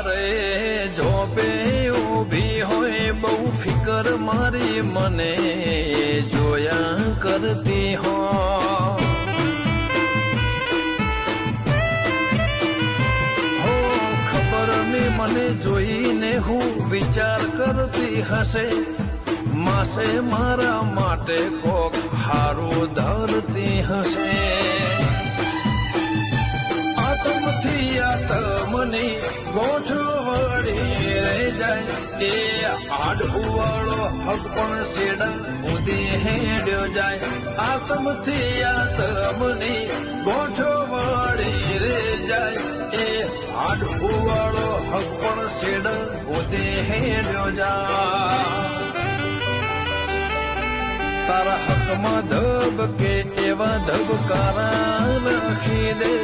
રે જોબે ઊભી હોય, બહુ ફિકર મારી મને જોયા કરતી હો. ખબર ને મને જોઈને હું વિચાર કરતી હશે. માસે મારા માટે કોક હારું ધરતી હશે. આતમથી આતમની ગોઠ વળી જાય. એ આડુવાળો હક પણ સેડા ઉદી હેડ્યો જાય. આતમથી આતમની ગોઠ વળી રે જાય. એ આડુવાળો હક પણ સેડા ઉદી હેડ્યો જાય. તારા હકમાં ધબ કે એવા ધબકારા લખી દે.